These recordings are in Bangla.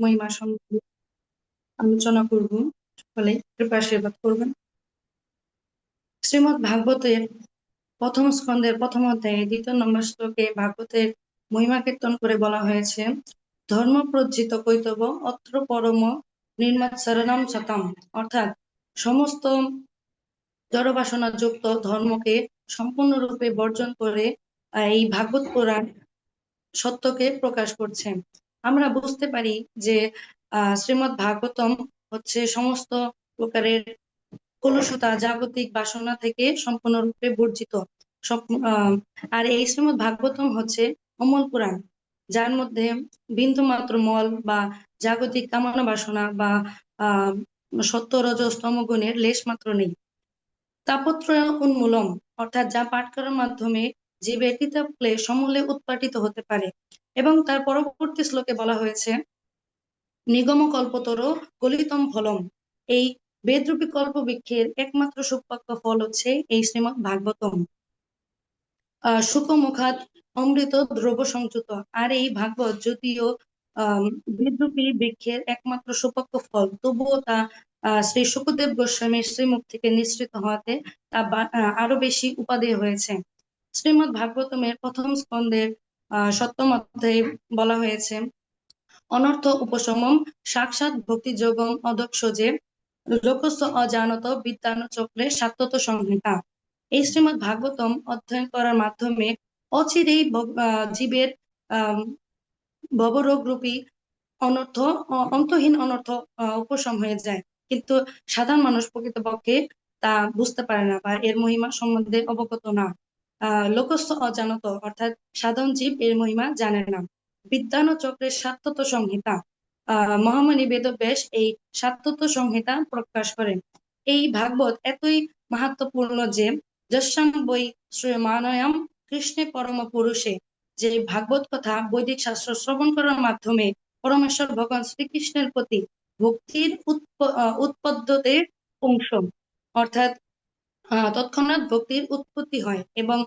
মহিমা সম্বন্ধে আলোচনা করব সকলে কৃপা আশীর্বাদ করবেন। শ্রীমৎ ভাগবতের প্রথম স্কন্ধের প্রথম অধ্যায়ে দ্বিতীয় নম্বর শ্লোকে ভাগবতের মহিমা কীর্তন করে বলা হয়েছে, ধর্ম প্রজ্জিত কৈতব অত্র পরম নির্মাত সরনাম শতাম। অর্থাৎ সমস্ত জড়বাসনা যুক্ত ধর্মকে সম্পূর্ণরূপে বর্জন করে এই ভাগবত পুরাণ সত্যকে প্রকাশ করছে। আমরা বুঝতে পারি যে আহ শ্রীমৎ ভাগবতম হচ্ছে সমস্ত প্রকারের কলুষতা, জাগতিক বাসনা থেকে সম্পূর্ণরূপে বর্জিত। আর এই শ্রীমৎ ভাগবতম হচ্ছে অমল পুরাণ, যার মধ্যে বিন্দু মাত্র মল বা জাগতিক কামনা বাসনা বা আহ সত্য রজস্তম গুণের লেশ মাত্র নেই। তাপত্র উন্মূলন, অর্থাৎ যা পাঠ করার মাধ্যমে যে ব্যতীত সমূলে উৎপাটিত হতে পারে। এবং তার পরবর্তী শ্লোকে বলা হয়েছে, নিগম কল্পতর গলিতম ফলম। এই বেদরূপী কল্প বৃক্ষের একমাত্র সুপাক্য ফল হচ্ছে এই শ্রীমৎ ভাগবতম। আহ সুখমুখাত অমৃত দ্রব্য সংযুত। আর এই ভাগবত যদিও বেদরূপী বৃক্ষের একমাত্র সুপক্ষ ফল, তবুও তা শ্রী সুখদেব গোস্বামীর শ্রীমুখ থেকে নিঃসৃত হওয়াতে তা আরও বেশি উপাদেয় হয়েছে। শ্রীমৎ ভাগবতমের প্রথম স্কন্ধের সপ্তম অধ্যায়ে বলা হয়েছে। অনর্থ উপশমম, সাক্ষাৎ ভক্তি যোগম যে, লোকস্ব অজানত বিদ্যান চক্রে সাত্যত সংহিতা। এই শ্রীমৎ ভাগবতম অধ্যয়ন করার মাধ্যমে অচিরেই জীবের ভবরোগ রূপী অনর্থ অন্তহীন অনর্থ উপশম হয়ে যায়। কিন্তু সাধারণ মানুষ প্রকৃতপক্ষে তা বুঝতে পারে না বা এর মহিমা সম্বন্ধে অবগত না। লোকস্থ অজানত, অর্থাৎ সাধারণ জীব এর মহিমা জানে না। বিদ্যান চক্রের সাত্যত সংহিতা মহামণি বেদব্যাস এই সাত্যত সংহিতা প্রকাশ করেন। এই ভাগবত এতই মাহাত্মপূর্ণ যে যশাম বই শ্রীমানয়াম কৃষ্ণে পরম পুরুষে, যে ভাগবত কথা বৈদিক শাস্ত্র শ্রবণ করার মাধ্যমে পরমেশ্বর ভগবান শ্রীকৃষ্ণের প্রতি ভক্তির উৎপদ্যতে অংশ। অর্থাৎ তৎক্ষণাৎ ভক্তির উৎপত্তি হয় এবং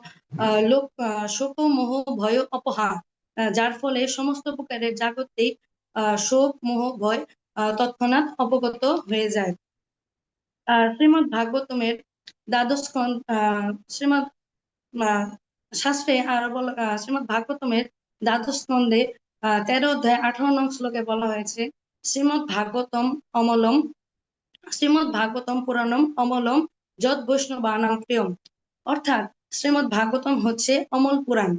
লোক শোক, মোহ, ভয় অপহা যার ফলে সমস্ত প্রকারের জাগতিক শোক, মোহ, ভয় তৎক্ষণাৎ অবগত হয়ে যায়। আর শ্রীমৎ ভাগবতমের দ্বাদশ শ্রীমৎ শাস্ত্রে আরও বলা শ্রীমৎ ভাগবতমের দ্বাদশ স্কন্ধে তেরো অধ্যায় আঠারো নং শ্লোকে বলা হয়েছে শ্রীমৎ ভাগবতম অমলম শ্রীমৎ ভাগবতম পুরাণম অমলম যদ বৈষ্ণবানাম প্রিয়ম অর্থাৎ শ্রীমৎ ভাগবতম হচ্ছে অমল পুরাণ।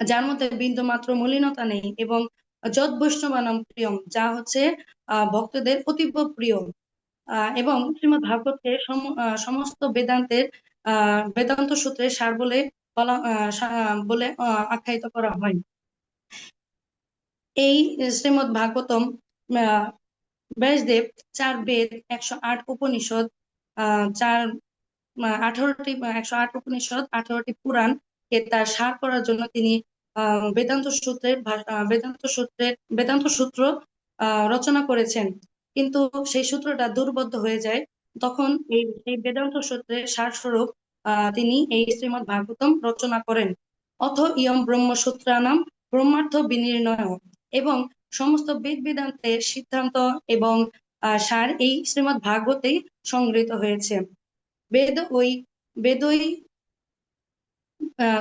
যার মধ্যে বিন্দু মাত্র মলিনতা নেই এবং যদ বৈষ্ণবানাম প্রিয়ম যা হচ্ছে ভক্তদের অতীব প্রিয়। এবং শ্রীমৎ ভাগবতকে সমস্ত বেদান্তের বেদান্ত সূত্রের সার বলে বলা বলে আখ্যায়িত করা হয়। এই শ্রীমৎ ভাগবতম ব্যাসদেব চার বেদ একশো আট উপনিষদ চার আঠারোটি একশো আট উপনিষদ, আঠারোটি পুরাণ কে তার সার করার জন্য তিনি বেদান্ত সূত্রের বেদান্ত সূত্রের বেদান্ত সূত্র রচনা করেছেন। কিন্তু সেই সূত্রটা দুর্বদ্ধ হয়ে যায়। তখন এই এই বেদান্ত সূত্রের সারস্বরূপ তিনি এই শ্রীমৎ ভাগবতম রচনা করেন। অথ ইয়ম ব্রহ্মসূত্রানাম ব্রহ্মার্থ বিনির্ণয়। এবং সমস্ত বেদ বেদান্তের সিদ্ধান্ত এবং সার এই শ্রীমৎ ভাগবতেই সংগৃহীত হয়েছে। বেদ ওই, বেদই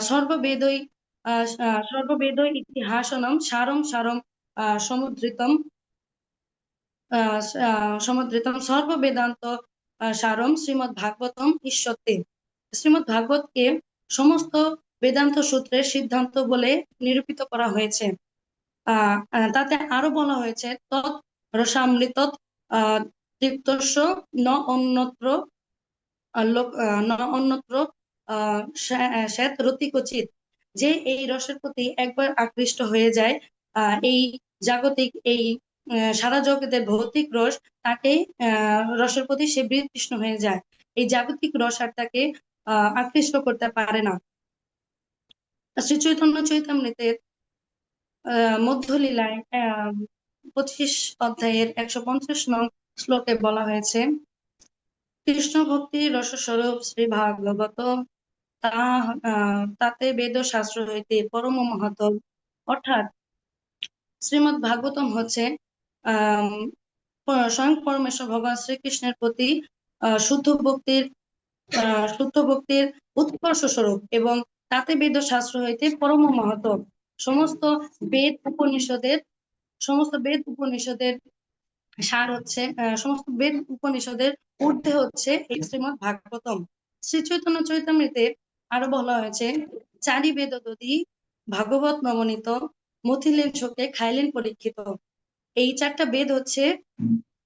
সর্ববেদই সর্ববেদই ইতিহাসনম সারম সারম সমুদ্রিতম সমুদ্রিতম সর্ববেদান্ত সারম শ্রীমৎ ভাগবতম ঈশ্বরতে। শ্রীমৎ ভাগবতকে সমস্ত বেদান্ত সূত্রের সিদ্ধান্ত বলে নিরূপিত করা হয়েছে। তাতে আরও বলা হয়েছে, তৎ রসামৃত তৃপ্তস্য ন অন্যত্র ন অন্যত্র শ্বেত রতিকচিত, যে এই রসের প্রতি একবার আকৃষ্ট হয়ে যায় এই জাগতিক, এই সারা জগতের ভৌতিক রস তাকে রসের প্রতি সে বিতৃষ্ণ হয়ে যায়। এই জাগতিক রস আর তাকে আকৃষ্ট করতে পারে না। শ্রী চৈতন্য চৈতামৃতের মধ্যলীলায় পঁচিশ অধ্যায়ের একশো পঞ্চাশ নং শ্লোকে বলা হয়েছে কৃষ্ণ ভক্তি রসস্বরূপ শ্রী ভাগবত তাতে বেদ শাস্ত্র হইতে পরম মহত অর্থাৎ শ্রীমৎ ভাগবতম হচ্ছে স্বয়ং পরমেশ্বর ভগবান শ্রীকৃষ্ণের প্রতি শুদ্ধ ভক্তির শুদ্ধ ভক্তির উৎকর্ষ স্বরূপ এবং তাতে বেদ শাস্ত্র হইতে পরম মহত সমস্ত বেদ উপনিষদের সমস্ত বেদ উপনিষদের সার হচ্ছে সমস্ত বেদ উপনিষদের ঊর্ধ্বে হচ্ছে এই শ্রীমৎ ভাগবতম। শ্রী চৈতন্য চৈতামৃতে আরও বলা হয়েছে, চারি বেদ দদি ভাগবত নবনীত মথিলেন ছোকে খাইলেন পরীক্ষিত। এই চারটা বেদ হচ্ছে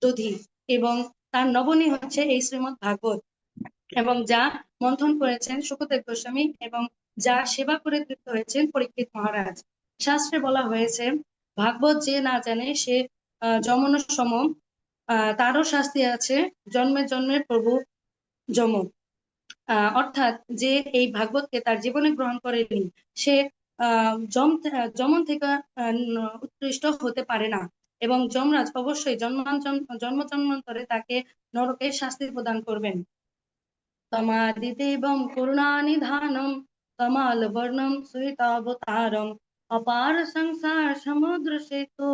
দধি এবং তার নবনী হচ্ছে এই শ্রীমৎ ভাগবত এবং যা মন্থন করেছেন সুখদেব গোস্বামী এবং যা সেবা করে তৃপ্ত হয়েছেন পরীক্ষিত মহারাজ। শাস্ত্রে বলা হয়েছে ভাগবত যে না জানে সে যমন সম তারও শাস্তি আছে জন্মের জন্মের প্রভু যম। অর্থাৎ যে এই ভাগবতকে তার জীবনে গ্রহণ করেনি, সে যমন থেকে উৎকৃষ্ট হতে পারে না। এবং যমরাজ অবশ্যই জন্ম জন্মান্তরে তাকে নরকে শাস্তি প্রদান করবেন। তমা তমাদিদেবম করুণানিধানম, তমাল বর্ণম সুহিতাবতারম। অপার সংসার সমুদ্র সেতু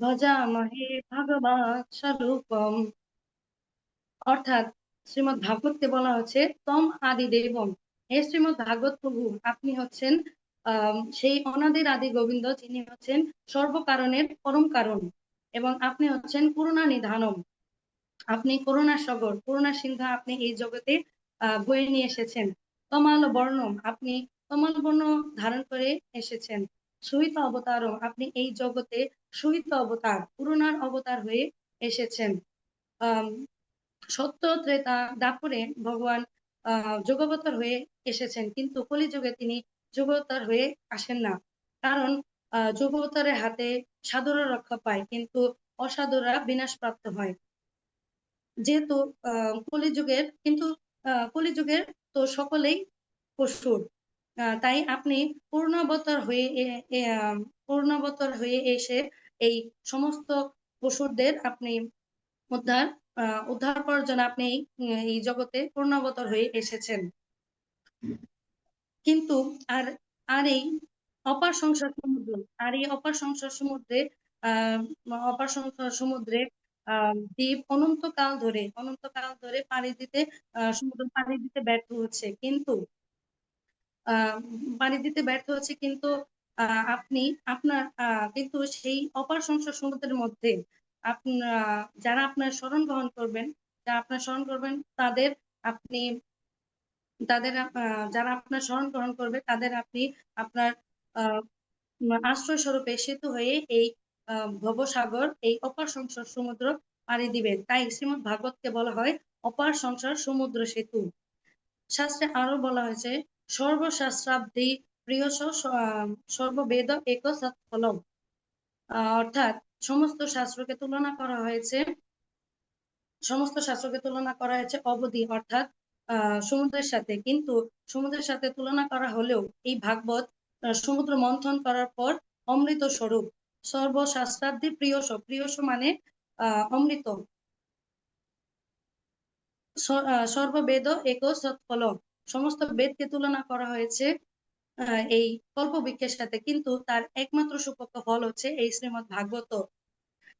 ভজামহে ভগবান স্বরূপম অর্থাৎ শ্রীমৎ ভাগবতকে বলা হচ্ছে, তম আদি দেবম। হে শ্রীমৎ ভাগবত প্রভু, আপনি হচ্ছেন সেই অনাদির আদি গোবিন্দ, যিনি হচ্ছেন সর্বকারণের পরম কারণ, এবং আপনি হচ্ছেন করুণা নিধানম। আপনি করুণা সগর, করুণা সিন্ধা আপনি এই জগতে বয়ে নিয়ে এসেছেন। তমাল বর্ণম, আপনি তমাল বর্ণ ধারণ করে এসেছেন। সহিত অবতারও আপনি এই জগতে সহিত অবতার, পুরোনার অবতার হয়ে এসেছেন। সত্য ত্রেতা দাপরে ভগবান যোগাবতার হয়ে এসেছেন, কিন্তু কলিযুগে তিনি যোগাবতার হয়ে আসেন না। কারণ যোগাবতারের হাতে সাধুরা রক্ষা পায়, কিন্তু অসাধুরা বিনাশ প্রাপ্ত হয়। যেহেতু আহ কলিযুগের, কিন্তু আহ কলিযুগের তো সকলেই পশুর। তাই আপনি পূর্ণবতর হয়ে পূর্ণবতর হয়ে এসে এই সমস্ত পশুরদের আপনি উদ্ধার উদ্ধার করার জন্য আপনি এই জগতে পূর্ণবতর হয়ে এসেছেন। কিন্তু আর আর এই অপার সংসার সমুদ্র, আর এই অপার সংসার সমুদ্রে, আহ, অপার সংসার সমুদ্রে দ্বীপ অনন্তকাল ধরে অনন্তকাল ধরে পাড়ি দিতে সমুদ্র পাড়ি দিতে ব্যর্থ হচ্ছে। কিন্তু পানি দিতে ব্যর্থ হচ্ছে কিন্তু আপনি, আপনার কিন্তু সেই অপার সংসার সমুদ্রের মধ্যে আপনার যারা আপনার স্মরণ গ্রহণ করবেন, যারা আপনার স্মরণ করবেন, তাদের আপনি, তাদের যারা আপনার স্মরণ গ্রহণ করবে, তাদের আপনি আপনার আশ্রয় স্বরূপে সেতু হয়ে এই ভবসাগর, এই অপার সংসার সমুদ্র পাড়ি দিবেন। তাই শ্রীমদ ভাগবতকে বলা হয় অপার সংসার সমুদ্র সেতু। শাস্ত্রে আরও বলা হয়েছে সর্বশাস্ত্রাব্দি প্রিয় সর্ববেদ এক সৎফলম অর্থাৎ সমস্ত শাস্ত্রকে তুলনা করা হয়েছে। সমস্ত শাস্ত্রকে তুলনা করা হয়েছে অবধি, অর্থাৎ সমুদ্রের সাথে। কিন্তু সমুদ্রের সাথে তুলনা করা হলেও এই ভাগবত সমুদ্র মন্থন করার পর অমৃত স্বরূপ, সর্বশাস্ত্রাব্দি প্রিয়স প্রিয়স মানে অমৃত। সর্ববেদ এক সৎফল সমস্ত বেদকে তুলনা করা হয়েছে এই কল্প বৃক্ষের সাথে। কিন্তু তার একমাত্র সুপক্ষ ফল হচ্ছে এই শ্রীমৎ ভাগবত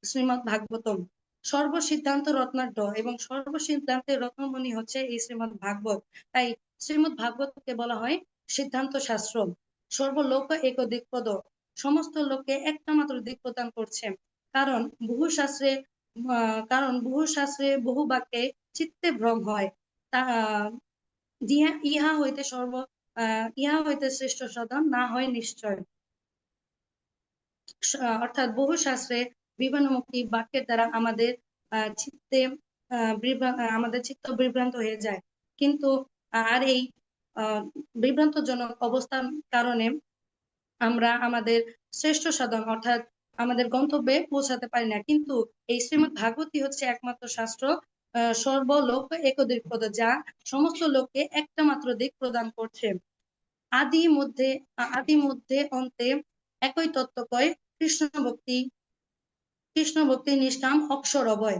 শ্রীমৎ ভাগবতম। সর্বসিদ্ধান্ত রত্নাঢ্য এবং সর্বসিদ্ধান্তের রত্নমণি হচ্ছে এই শ্রীমৎ ভাগবত। তাই শ্রীমৎ ভাগবতকে বলা হয় সিদ্ধান্ত শাস্ত্র সর্বলোক এক দিকপদ। সমস্ত লোককে একটা মাত্র দিক প্রদান করছে। কারণ বহু শাস্ত্রে কারণ বহু শাস্ত্রে বহু বাক্যে চিত্তে ভ্রম হয়। ইহা হইতে সর্ব ইহা হইতে শ্রেষ্ঠ সাধন না হয় নিশ্চয়। অর্থাৎ বহু শাস্ত্রে বিভিন্ন মুক্তি বাক্যের দ্বারা আমাদের চিত্তে আমাদের চিত্ত বিভ্রান্ত হয়ে যায়। কিন্তু আর এই বিভ্রান্তজনক অবস্থার কারণে আমরা আমাদের শ্রেষ্ঠ সাধন, অর্থাৎ আমাদের গন্তব্যে পৌঁছাতে পারি না। কিন্তু এই শ্রীমদ ভাগবতী হচ্ছে একমাত্র শাস্ত্র সর্বলোক একদিক পদ যা, সমস্ত লোককে একটা মাত্র দিক প্রদান করছে। আদি মধ্যে আদি মধ্যে অন্তে একই তত্ত্ব কয় কৃষ্ণ ভক্তি কৃষ্ণ ভক্তি নিষ্ঠাম অক্ষর অবয়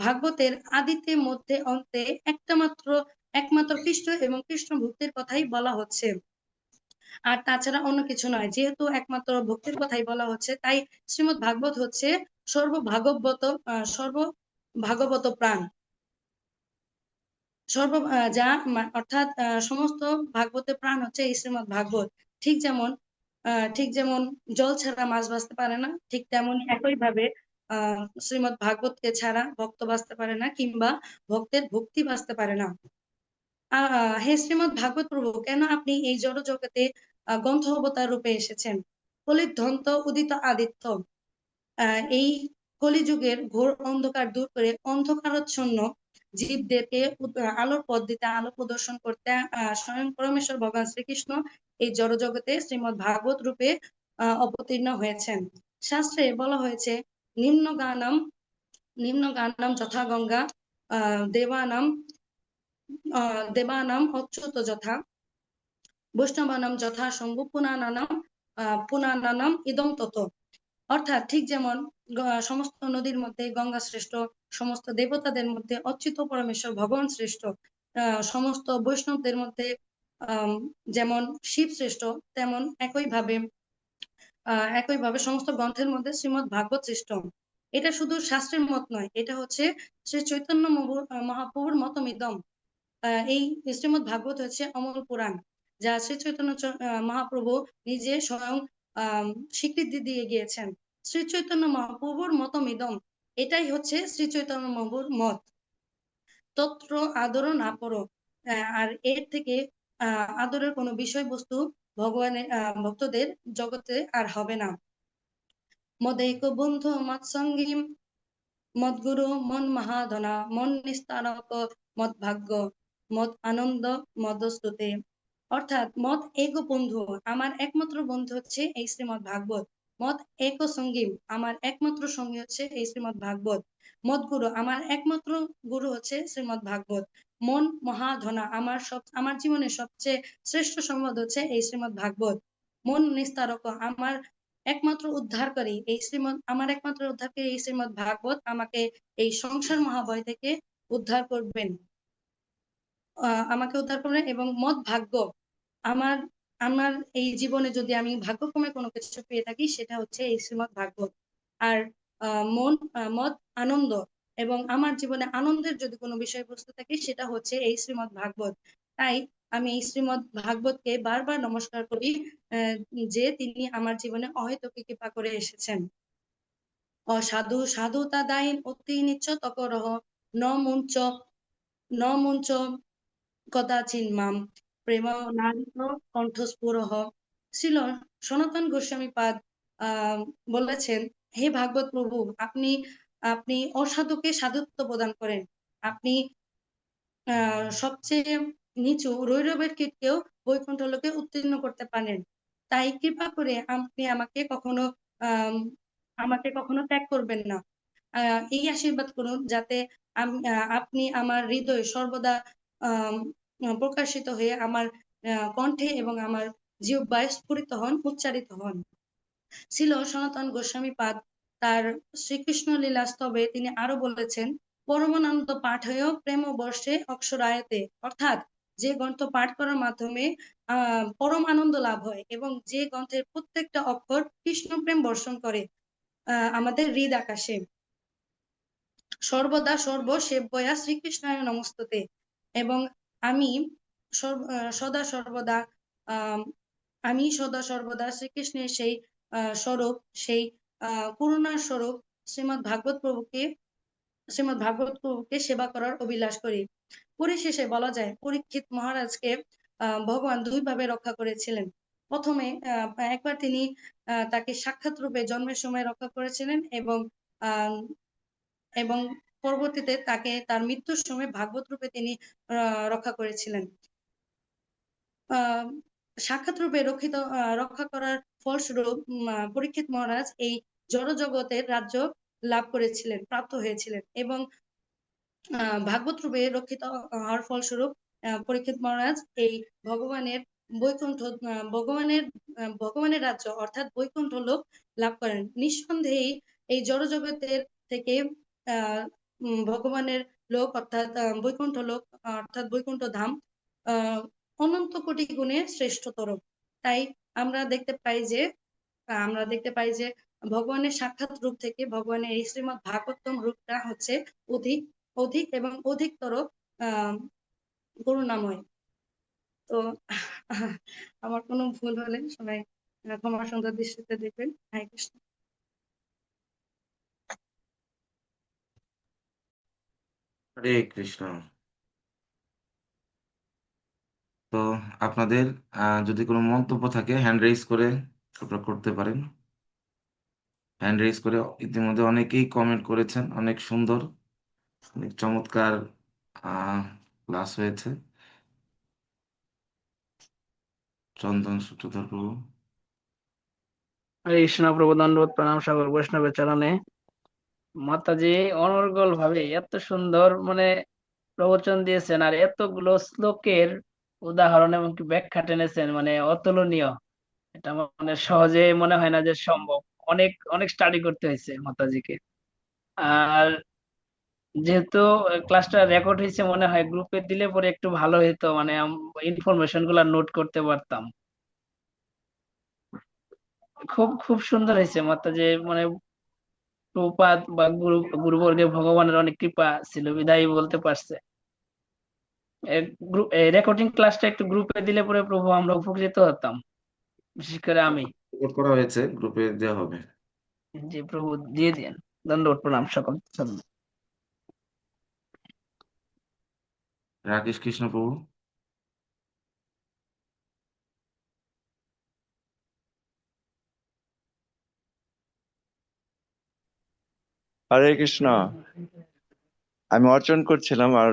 ভাগবতের আদিতে মধ্যে অন্তে একটা মাত্র, একমাত্র কৃষ্ণ এবং কৃষ্ণ ভক্তির কথাই বলা হচ্ছে। আর তাছাড়া অন্য কিছু নয়, যেহেতু একমাত্র ভক্তির কথাই বলা হচ্ছে, তাই শ্রীমৎ ভাগবত হচ্ছে সর্বভাগবত সর্ব ভাগবত প্রাণ। সর্ব যা অর্থাৎ সমস্ত ভাগবতের প্রাণ হচ্ছে এই শ্রীমৎ ভাগবত। ঠিক যেমন ঠিক যেমন জল ছাড়া মাছ বাঁচতে পারে না, ঠিক তেমন একইভাবে, আহ শ্রীমৎ ভাগবতকে ছাড়া ভক্ত বাঁচতে পারে না কিংবা ভক্তের ভক্তি বাঁচতে পারে না। হে শ্রীমৎ ভাগবত প্রভু, কেন আপনি এই জড় জগতে গ্রন্থ অবতার রূপে এসেছেন? কলির ধন্ত উদিত আদিত্য। এই কলিযুগের ঘোর অন্ধকার দূর করে অন্ধকারচ্ছন্ন জীবদেরকে আলোর পথ দিতে, আলো প্রদর্শন করতে স্বয়ং পরমেশ্বর ভগবান শ্রীকৃষ্ণ এই জড়জগতে শ্রীমৎ ভাগবত রূপে অবতীর্ণ হয়েছেন। শাস্ত্রে বলা হয়েছে নিম্ন গানম নিম্ন গানম যথা গঙ্গা দেবানাম দেবানাম অচ্যুত যথা, বৈষ্ণবানাম যথা শম্ভু, পুনানানাম পুনানানাম ইদম তত। অর্থাৎ ঠিক যেমন সমস্ত নদীর মধ্যে গঙ্গা শ্রেষ্ঠ, সমস্ত দেবতাদের মধ্যে অচ্যুত পরমেশ্বর ভগবান শ্রেষ্ঠ সমস্ত বৈষ্ণবদের মধ্যে যেমন শিব শ্রেষ্ঠ, তেমন একইভাবে একইভাবে সমস্ত গ্রন্থের মধ্যে শ্রীমৎ ভাগবত শ্রেষ্ঠ। এটা শুধু শাস্ত্রের মত নয়, এটা হচ্ছে শ্রী চৈতন্য মহাপ্রভুর মতমিদম। এই শ্রীমৎ ভাগবত হচ্ছে অমল পুরাণ, যা শ্রী চৈতন্য মহাপ্রভু নিজে স্বয়ং স্বীকৃতি দিয়ে গিয়েছেন। শ্রী চৈতন্য মহাপ্রভুর মতমিদম এটাই হচ্ছে শ্রী চৈতন্য মহাপ্রভুর মত। তত্র আদর না পড়ো আর এর থেকে আদরের কোনো বিষয়বস্তু ভগবানের ভক্তদের জগতে আর হবে না। মদেক বন্ধু মৎসঙ্গী মদগুরু মন মহাধনা, মন নিস্তারক মত ভাগ্য মত আনন্দ মদস্তুতে। অর্থাৎ মত এক বন্ধু। আমার একমাত্র বন্ধু হচ্ছে এই শ্রীমদ ভাগবত। মত এক সঙ্গী আমার একমাত্র সঙ্গী হচ্ছে এই শ্রীমদ ভাগবত। মত গুরু। আমার একমাত্র গুরু হচ্ছে শ্রীমদ ভাগবত। মন মহাধনা আমার সব, আমার জীবনের সবচেয়ে শ্রেষ্ঠ সম্পদ হচ্ছে এই শ্রীমদ ভাগবত। মন নিস্তারক। আমার একমাত্র উদ্ধারকারী এই শ্রীমদ, আমার একমাত্র উদ্ধারকারী এই শ্রীমদ ভাগবত আমাকে এই সংসার মহাভয় থেকে উদ্ধার করবেন। আমাকে উদ্ধার করবেন এবং মত ভাগ্য। আমার আমার এই জীবনে যদি আমি ভাগ্যক্রমে কোনো কিছু পেয়ে থাকি, সেটা হচ্ছে এই শ্রীমদ ভাগবত। আর মন মত, আনন্দ এবং আমার জীবনে আনন্দের যদি কোনো বিষয়বস্তু থাকে, সেটা হচ্ছে এই শ্রীমদ ভাগবত। তাই আমি এই শ্রীমদ ভাগবতকে বারবার নমস্কার করি যে তিনি আমার জীবনে অহেতুকি কৃপা করে এসেছেন। অসাধু সাধুতা দায়ীন অতি নিচ্ছ তকরহ ন মুঞ্চ, ন কদাচিন মাম। প্রেম নারিত কণ্ঠস্ফুরহ ছিল সনাতন গোস্বামী পাদ বলেছেন, হে ভাগবত প্রভু, আপনি আপনি অসাধুকে সাধুত্ব প্রদান করেন। আপনি সবচেয়ে নিচু রৈরবের কীটকেও বৈকুণ্ঠ লোকে উত্তীর্ণ করতে পারেন। তাই কৃপা করে আপনি আমাকে কখনো আমাকে কখনো ত্যাগ করবেন না। এই আশীর্বাদ করুন যাতে আপনি আমার হৃদয় সর্বদা প্রকাশিত হয়ে আমার কণ্ঠে এবং আমার জিহ্বায় স্ফুরিত হন, উচ্চারিত হন। ছিল সনাতন গোস্বামী পাদ। তার শ্রীকৃষ্ণ লীলাস্তবে তিনি আরও বলেছেন, পরমানন্দ পাঠ হয়েও প্রেম বর্ষে অক্ষরায়তে। অর্থাৎ যে গ্রন্থ পাঠ করার মাধ্যমে পরম আনন্দ লাভ হয় এবং যে গ্রন্থের প্রত্যেকটা অক্ষর কৃষ্ণ প্রেম বর্ষণ করে আমাদের হৃদ আকাশে। সর্বদা সর্ব সেব্যয়া শ্রীকৃষ্ণায় নমস্ততে। এবং আমি সদা সর্বদা, আমি সদা সর্বদা শ্রীকৃষ্ণের সেই স্বরূপ, সেই করুণার স্বরূপ শ্রীমৎ ভাগবত প্রভুকে শ্রীমৎ ভাগবত প্রভুকে সেবা করার অভিলাষ করি। পরিশেষে বলা যায়, পরীক্ষিত মহারাজকে ভগবান দুইভাবে রক্ষা করেছিলেন। প্রথমে একবার তিনি তাকে সাক্ষাৎ রূপে জন্মের সময় রক্ষা করেছিলেন এবং এবং পরবর্তীতে তাকে তার মৃত্যুর সময় ভাগবত রূপে তিনি রক্ষা করেছিলেন। সাক্ষাৎ রূপে রক্ষিত রক্ষা করার ফলস্বরূপ পরীক্ষিত মহারাজ এই জড় জগতের রাজ্য লাভ করেছিলেন, প্রাপ্ত হয়েছিলেন এবং ভাগবত রূপে রক্ষিত হওয়ার ফলস্বরূপ পরীক্ষিত মহারাজ এই ভগবানের বৈকুণ্ঠ ভগবানের ভগবানের রাজ্য অর্থাৎ বৈকুণ্ঠ লোক লাভ করেন। নিঃসন্দেহেই এই জড় জগতের থেকে ভগবানের লোক অর্থাৎ বৈকুণ্ঠ লোক, অর্থাৎ বৈকুণ্ঠ ধাম অনন্ত কোটি গুণে শ্রেষ্ঠতর। তাই আমরা দেখতে পাই যে, আমরা দেখতে পাই যে ভগবানের সাক্ষাৎ রূপ থেকে ভগবানের এই শ্রীমৎ ভাগবতম রূপটা হচ্ছে অধিক অধিক এবং অধিকতর, আহ, করুণাময়। তো, আমার কোনো ভুল হলে সবাই ক্ষমা সুন্দর দৃষ্টিতে দেখবেন। হরে কৃষ্ণ। হরে কৃষ্ণ। তো আপনাদের যদি কোনো মন্তব্য থাকে হ্যান্ড রেইজ করে আপনারা করতে পারেন। হ্যান্ড রেইজ করে ইতিমধ্যে অনেকেই কমেন্ট করেছেন, অনেক সুন্দর, অনেক চমৎকার ক্লাস হয়েছে। চন্দন সূত্রধর প্রভু। হরে কৃষ্ণ, প্রভু দণ্ডবোধ প্রণাম সাগর বৈষ্ণবের চরণে। মাতাজি অনর্গল ভাবে এত সুন্দর মানে প্রবচন দিয়েছেন আর এতগুলো শ্লোকের উদাহরণ এবং ব্যাখ্যা টেনেছেন মানে অতুলনীয়। এটা মানে সহজে মনে হয় না যে সম্ভব। অনেক অনেক স্টাডি করতে হয়েছে মাতাজিকে। আর যেহেতু ক্লাসটা রেকর্ড হয়েছে মনে হয় গ্রুপে দিলে পরে একটু ভালো হতো মানে ইনফরমেশনগুলা নোট করতে পারতাম। খুব খুব সুন্দর হয়েছে মাতাজি মানে প্রপাত বা গুরু গুরুবর্গে ভগবানের অনেক কৃপা ছিল বিদায় বলতে পারছে। রেকর্ডিং ক্লাসটা একটু গ্রুপে দিলে পরে প্রভু আমরা উপকৃত হতাম। বিশেষ করে আমি। করা হয়েছে গ্রুপে দেওয়া হবে। যে প্রভু দিয়ে দিন দণ্ডবোধ প্রণাম সকল। রাকেশ কৃষ্ণ প্রভু। হরে কৃষ্ণ। আমি অর্চন করছিলাম আর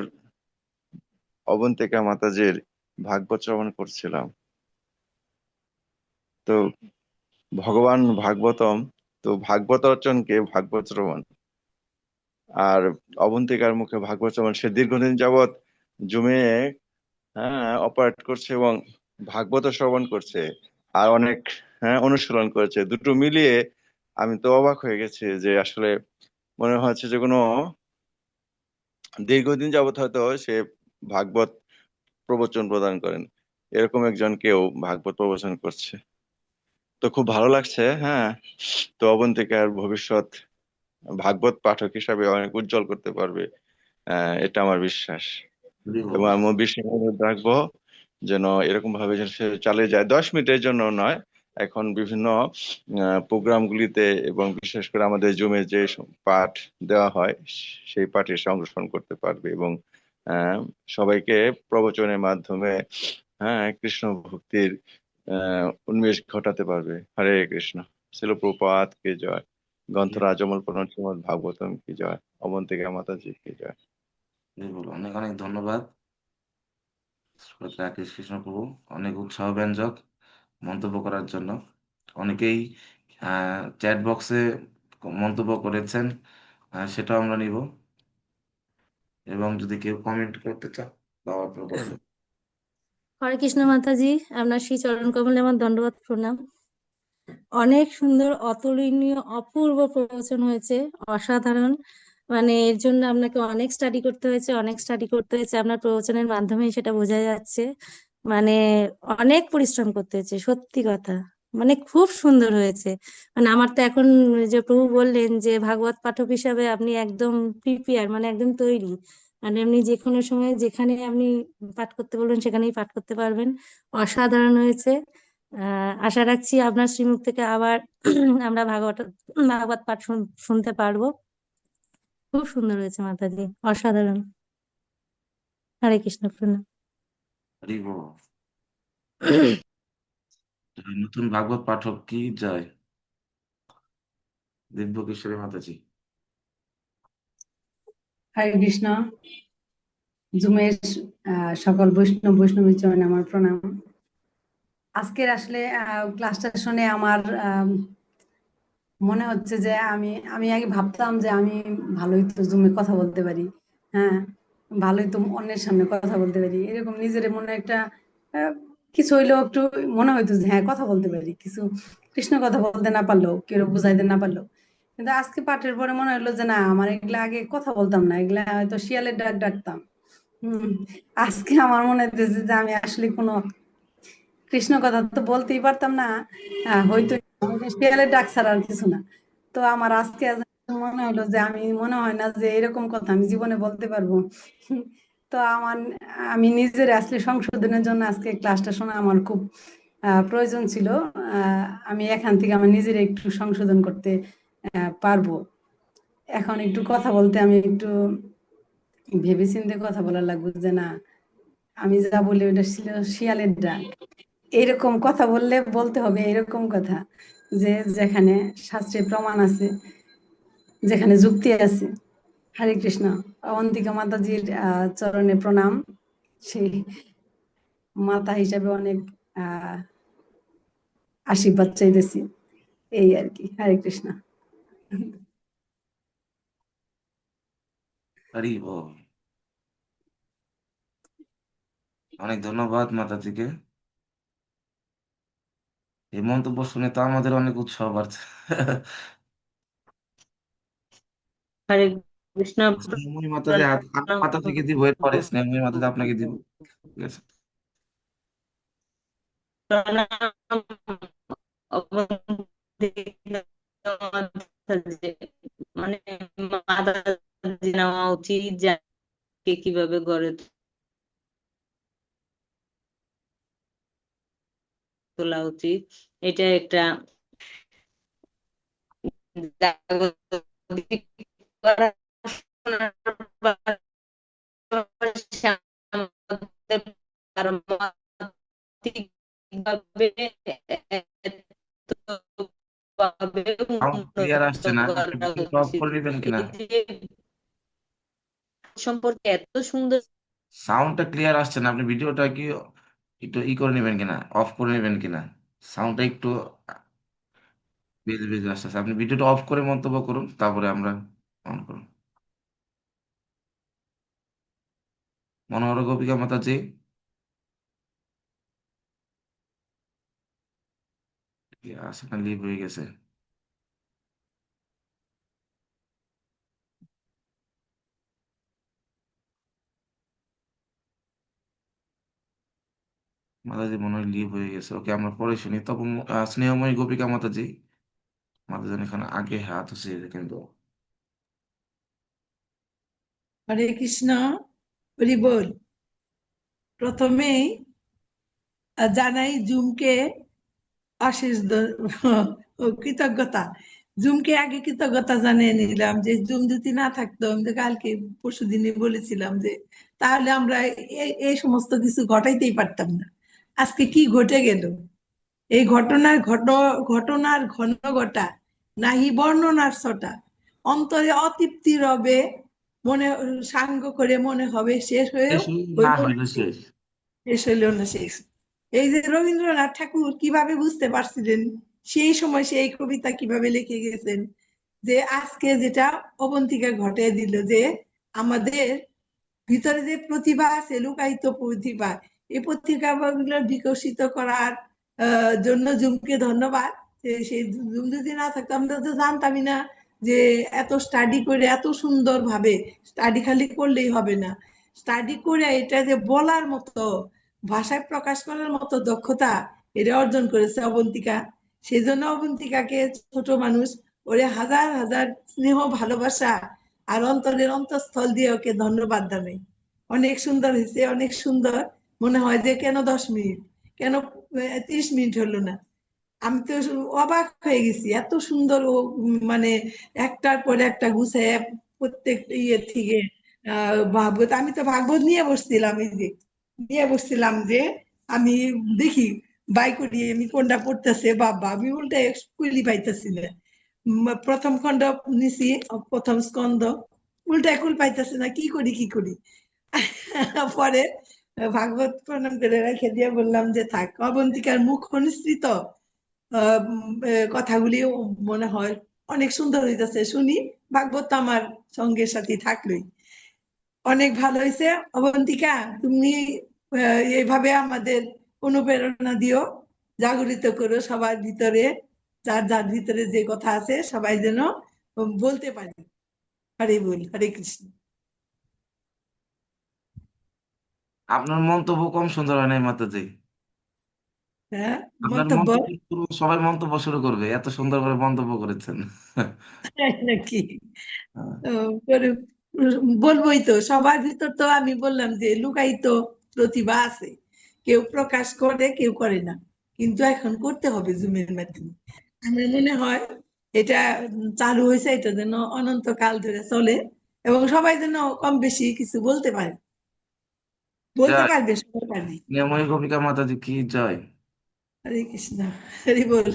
অবন্তিকা মাতাজির ভাগবত শ্রবণ করছিলাম। তো ভগবান ভাগবতম, তো ভাগবত অর্চনকে ভাগবত শ্রবণ। আর অবন্তিকার মুখে ভাগবত শ্রবণ। সে দীর্ঘদিন যাবৎ জমে হ্যাঁ অপারেট করছে এবং ভাগবত শ্রবণ করছে আর অনেক হ্যাঁ অনুশীলন করেছে। দুটো মিলিয়ে আমি তো অবাক হয়ে গেছি যে আসলে মনে হচ্ছে যে কোনো দীর্ঘদিন যাবৎ হয়তো সে ভাগবত প্রবচন প্রদান করেন। এরকম একজন কেউ ভাগবত প্রবচন করছে। তো খুব ভালো লাগছে হ্যাঁ? তো অবন্তিকার ভবিষ্যৎ ভাগবত পাঠক হিসাবে অনেক উজ্জ্বল করতে পারবে আহ, এটা আমার বিশ্বাস। এবং আমি বিশ্বাস রাখব যেন এরকম ভাবে যেন সে চালিয়ে যায়। দশ মিনিটের জন্য নয় এখন বিভিন্ন প্রোগ্রাম গুলিতে এবং বিশেষ করে আমাদের জমে যে পাঠ দেওয়া হয় সেই পাঠে সংরক্ষণ করতে পারবে এবং আহ, সবাইকে প্রবচনের মাধ্যমে হ্যাঁ কৃষ্ণ ভক্তির উন্মেষ ঘটাতে পারবে। হরে কৃষ্ণ। শিল প্রপাত কে জয়। গ্রন্থরাজ অমল প্রণব শ্রীমদ ভাগবতম কি জয়। অবন্তিকা মাতাজি কি জয়। অনেক অনেক ধন্যবাদ। রাকেশ কৃষ্ণ প্রভু অনেক উৎসাহ ব্যঞ্জক। মন্তব্য করার জন্য। অনেকেই চ্যাট বক্সে মন্তব্য করেছেন সেটাও আমরা নিব। এবং যদি কেউ কমেন্ট করতে চান তাও আপনারা করতে হরে কৃষ্ণ মাতাজি আপনার শ্রী চরণ কমলে আমার দণ্ডবাদ প্রণাম। অনেক সুন্দর অতুলনীয় অপূর্ব প্রবচন হয়েছে অসাধারণ। মানে এর জন্য আপনাকে অনেক স্টাডি করতে হয়েছে অনেক স্টাডি করতে হয়েছে। আপনার প্রবচনের মাধ্যমে সেটা বোঝা যাচ্ছে। মানে অনেক পরিশ্রম করতে হয়েছে সত্যি কথা। মানে খুব সুন্দর হয়েছে। মানে আমার তো এখন যে প্রভু বললেন যে ভাগবত পাঠক হিসাবে আপনি একদম প্রিপেয়ার মানে একদম তৈরি। মানে এমনি যে কোনো সময় যেখানে আপনি পাঠ করতে বলবেন সেখানেই পাঠ করতে পারবেন। অসাধারণ হয়েছে। আশা রাখছি আপনার শ্রীমুখ থেকে আবার আমরা ভাগবত ভাগবত পাঠ শুন- শুনতে পারব। খুব সুন্দর হয়েছে মাতাজি, অসাধারণ। হরে কৃষ্ণ প্রণাম। নতুন ভাগবত পাঠক কি জয় দিব্য কিশোরী মাতাজি। হরে কৃষ্ণ। জুমের আহ, সকল বৈষ্ণব বৈষ্ণবী চরণে আমার প্রণাম। আজকের আসলে আহ, ক্লাসটা শুনে আমার আম, মনে হচ্ছে যে আমি আমি আগে ভাবতাম যে আমি ভালোই তো জুমে কথা বলতে পারি হ্যাঁ? ভালোই তো অন্যের সামনে কথা বলতে পারি। এরকম নিজের মনে একটা কিছু হইলেও একটু মনে হইতো যে হ্যাঁ কথা বলতে পারি। কিছু কৃষ্ণ কথা বলতে না পারলেও, কেউ বুঝাইতে না পারলেও। কিন্তু আজকে পাঠের পরে মনে হলো যে, না, আমার এগুলা আগে কথা বলতাম না। এগুলা হয়তো শিয়ালের ডাক ডাকতাম। আজকে আমার মনে হচ্ছে যে, আমি আসলে কোনো কৃষ্ণ কথা তো বলতেই পারতাম না। হয়তো শিয়ালের ডাক ছাড়া আর কিছু না। তো আমার আজকে আজ মনে হলো যে আমি, মনে হয় না যে এরকম কথা আমি জীবনে বলতে পারব। তো আমার, আমি নিজের আসলে সংশোধনের জন্য আজকে ক্লাসটা শোনা আমার খুব প্রয়োজন ছিল। আমি এখান থেকে আমার নিজের একটু সংশোধন করতে পারব। এখন একটু কথা বলতে আমি একটু ভেবেচিন্তে কথা বলা লাগবে যে না, আমি যা বলি ওটা ছিল শিয়ালের ডাক। এরকম কথা বললে বলতে হবে এরকম কথা যে যেখানে শাস্ত্রে প্রমাণ আছে যেখানে যুক্তি আছে। হরে কৃষ্ণ। অবন্তিকা মাতাজির চরণে প্রণাম। সেই মাতা হিসাবে অনেক আশীর্বাদ চাইতেছি। এই আর কি। হরে কৃষ্ণ। অনেক ধন্যবাদ মাতাজিকে। এই মন্তব্য শুনে তো আমাদের অনেক উৎসাহ বাড়ছে। হরে কৃষ্ণ। থেকে দিব স্নেহময়ী আপনাকে দিব। ঠিক আছে। মানে মাতাজি নেওয়া উচিত কে কীভাবে গড়ে তোলা উচিত। এটা একটা আসছে সম্পর্কে এত সুন্দর সাউন্ডটা ক্লিয়ার আসছে না। আপনি ভিডিওটা কি একটু ই করে নেবেন কিনা? অফ করে নেবেন কিনা? সাউন্ডটা একটু বেজে বেজে আসতেছে আপনি ভিডিওটা অফ করে মন্তব্য করুন, তারপরে আমরা অন করুন মনোহর গোপিকা মাতাজি। আসে লিভ হয়ে গেছে। মাতাজি মনে হয় লিভ হয়ে গেছে। ওকে আমরা পরে শুনি। আহ, স্নেহময়ী গোপিকা মাতাজি। মাতাজি এখানে আগে হাত হচ্ছে কিন্তু হরে কৃষ্ণ হরি বল। প্রথমেই জানাই জুমকে অশেষ কৃতজ্ঞতা। জুমকে আগে কৃতজ্ঞতা জানিয়ে নিলাম যে, জুম যদি না থাকতো, আমি কালকে, পরশু দিনে বলেছিলাম যে, তাহলে আমরা এই সমস্ত কিছু ঘটাইতেই পারতাম না। আজকে কি ঘটে গেল? এই ঘটনার ঘট, ঘটনার ঘন ঘটা, নাহি বর্ণনার ছটা, অন্তরে অতৃপ্তি রবে মনে সাঙ্গ করে মনে হবে শেষ হয়েও শেষ হইল না শেষ। এই যে রবীন্দ্রনাথ ঠাকুর কীভাবে বুঝতে পারছিলেন? সেই সময় সেই কবিতা কীভাবে লিখে গেছেন? যে আজকে যেটা অবন্তিকা ঘটে দিল যে আমাদের ভিতরে যে প্রতিভা আছে লুকায়িত প্রতিভা এই প্রতিভাগুলো বিকশিত করার আহ, জন্য জুমকে ধন্যবাদ। সেই জুম যদি না থাকতো আমরা তো জানতামই না। যে এত স্টাডি করে এত সুন্দর ভাবে স্টাডি খালি করলেই হবে না। স্টাডি করে এটা যে বলার মতো, ভাষায় প্রকাশ করার মতো দক্ষতা এটা অর্জন করেছে অবন্তিকা। সেই জন্য অবন্তিকাকে ছোট মানুষ, ওরে হাজার হাজার স্নেহ, ভালোবাসা আর অন্তরের অন্তঃস্থল দিয়ে ওকে ধন্যবাদ জানাই। অনেক সুন্দর হয়েছে, অনেক সুন্দর। মনে হয় যে কেন দশ মিনিট? কেন ত্রিশ মিনিট হলো না? আমি তো অবাক হয়ে গেছি। এত সুন্দর ও মানে একটার পর একটা গুছায় প্রত্যেক ইয়ে থেকে ভাগবত, আমি তো ভাগবত নিয়ে বসছিলাম এই যে, নিয়ে বসছিলাম যে, আমি দেখি, বাই করি, আমি কোনটা পড়তেছে, বাবা, আমি উল্টা কুইলি পাইতেছি না। প্রথম খণ্ড নিছি, প্রথম স্কন্ধ উল্টা কুল পাইতেছে না, কি করি কি করি? পরে ভাগবত প্রণাম করে রেখে দিয়ে বললাম যে, থাক, অবন্তিকার মুখ অনুসৃত। আহ, উম, কথাগুলি মনে হয় অনেক সুন্দর হইতেছে। শুনি ভাগবত আমার সঙ্গে সাথে থাকলোই। অনেক ভালো হয়েছে অবন্তিকা তুমি এইভাবে আমাদের অনুপ্রেরণা দিও জাগরিত করো সবার ভিতরে যার যার ভিতরে যে কথা আছে সবাই যেন বলতে পারি। হরে বল হরে কৃষ্ণ। আপনার মন্তব্য কম সুন্দর হয় নাই মাতাজি। হ্যাঁ আপনার মন্তব্য? মন্তব্য শুরু সবাই মন্তব্য শুরু করবে এত সুন্দর করে মন্তব্য করেছেন। তাই নাকি? হ্যাঁ। পরে বলবোই তো সবার ভিতর তো আমি বললাম যে লুকায়িত প্রতিভা আছে। কেউ প্রকাশ করে কেউ করে না। কিন্তু এখন করতে হবে জুমের মাধ্যমে। আমার মনে হয় এটা চালু হয়েছে এটা যেন অনন্তকাল ধরে চলে এবং সবাই যেন কম বেশি কিছু বলতে পারে। বলতে পারবে সবাই পারবে। মাতাজি কি জয়। হরে কৃষ্ণ হরি বল।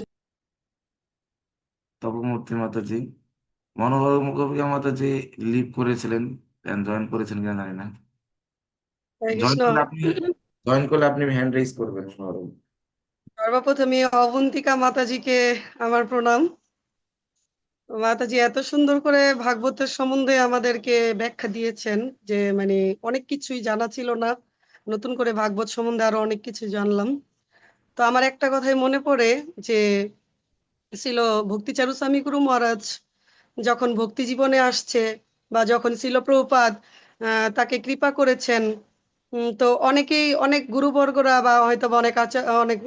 তপমূর্তি মাতাজি মনোহর গোপিকা মাতাজি লিভ করেছিলেন জয়েন কিনা জানি না। জয়েন করলে আপনি জয়েন করলে আপনি হ্যান্ড রেজ করবেন সর্বপ্রথমে অবন্তিকা মাতাজিকে আমার প্রণাম। মাতাজি এত সুন্দর করে ভাগবতের সম্বন্ধে আমাদেরকে ব্যাখ্যা দিয়েছেন যে মানে অনেক কিছুই জানা ছিল না। নতুন করে ভাগবত সম্বন্ধে আরও অনেক কিছু জানলাম। তো আমার একটা কথাই মনে পড়ে যে ছিল ভক্তিচারু স্বামী গুরু মহারাজ যখন ভক্তি জীবনে আসছে বা যখন ছিল প্রভুপাদ তাকে কৃপা করেছেন তো অনেকেই অনেক গুরুবর্গরা বা হয়তো অনেক আচার অনেক